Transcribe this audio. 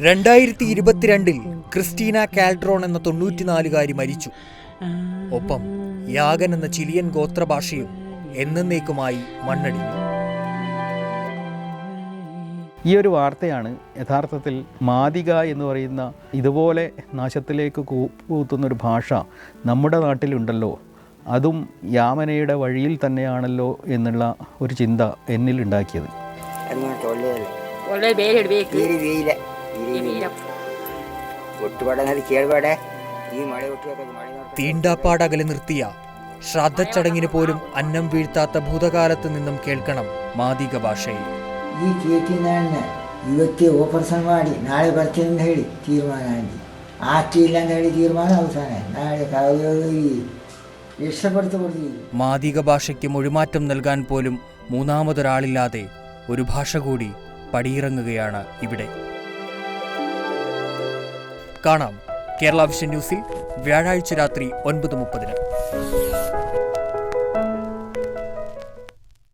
രണ്ടായിരത്തി ഇരുപത്തിരണ്ടിൽ ക്രിസ്റ്റീന കാൽഡ്രോൺ എന്ന തൊണ്ണൂറ്റിനാലുകാരി മരിച്ചു. ഒപ്പം യാഗൻ എന്ന ചിലിയൻ ഗോത്രഭാഷയും എന്നേക്കുമായി മണ്ണടിഞ്ഞു. ഈ ഒരു വാർത്തയാണ് യഥാർത്ഥത്തിൽ മാതിക എന്ന് പറയുന്ന ഇതുപോലെ നാശത്തിലേക്ക് കൂത്തുന്ന ഒരു ഭാഷ നമ്മുടെ നാട്ടിലുണ്ടല്ലോ. അതും യാമനയുടെ വഴിയിൽ തന്നെയാണല്ലോ എന്നുള്ള ഒരു ചിന്ത എന്നിൽ ഉണ്ടാക്കിയത് അങ്ങോട്ട് ಒಳ್ಳೆಯಲ್ಲ ಒಳ್ಳೆ ಬೇರೆ ಇಡಬೇಕು ಈರಿ ಬೇಯಿಲ್ಲ ಈರಿ ಬೇಯಿಲ್ಲ ಒಟ್ಟುಬೇಡ ಅನ್ನೋದು ಕೇಳಬೇಡ ಈ ಮಳೆ ಒಟ್ಟು ಮಳೆ ನೋಡ್ಕೊಂಡು തീണ്ടാപ്പാട് അകലെ നിർത്തിയ ശ്രാദ്ധച്ചടങ്ങിന് പോലും അന്നം വീഴ്ത്താത്ത ഭൂതകാലത്ത് നിന്നും കേൾക്കണം മാദിക ഭാഷയിൽ ಈ ಕೇಟಿನ ಇವತ್ತೇ ಓಪರೇಷನ್ ಮಾಡಿ ನಾಳೆ ಬರ್ತೀನಿ ಅಂತ ಹೇಳಿ ತೀರ್ಮಾನ ಆಗಿ ಆಗ್ತಿಲ್ಲ ಅಂತ ಹೇಳಿ ತೀರ್ಮಾನ ಅವಸಾನ ನಾಳೆ ಕಾವ್ಯ ಇಷ್ಟಪಡ್ತಾ ಕೊಡ್ತೀವಿ മാദിക ഭാഷയ്ക്ക് മൊഴിമാറ്റം നൽകാൻ പോലും മൂന്നാമതൊരാളില്ലാതെ ഒരു ഭാഷ കൂടി പടിയിറങ്ങുകയാണ് ഇവിടെ. കാണാം. കേരള വിഷൻ ന്യൂസിൽ വ്യാഴാഴ്ച രാത്രി ഒൻപത് മുപ്പതിന്.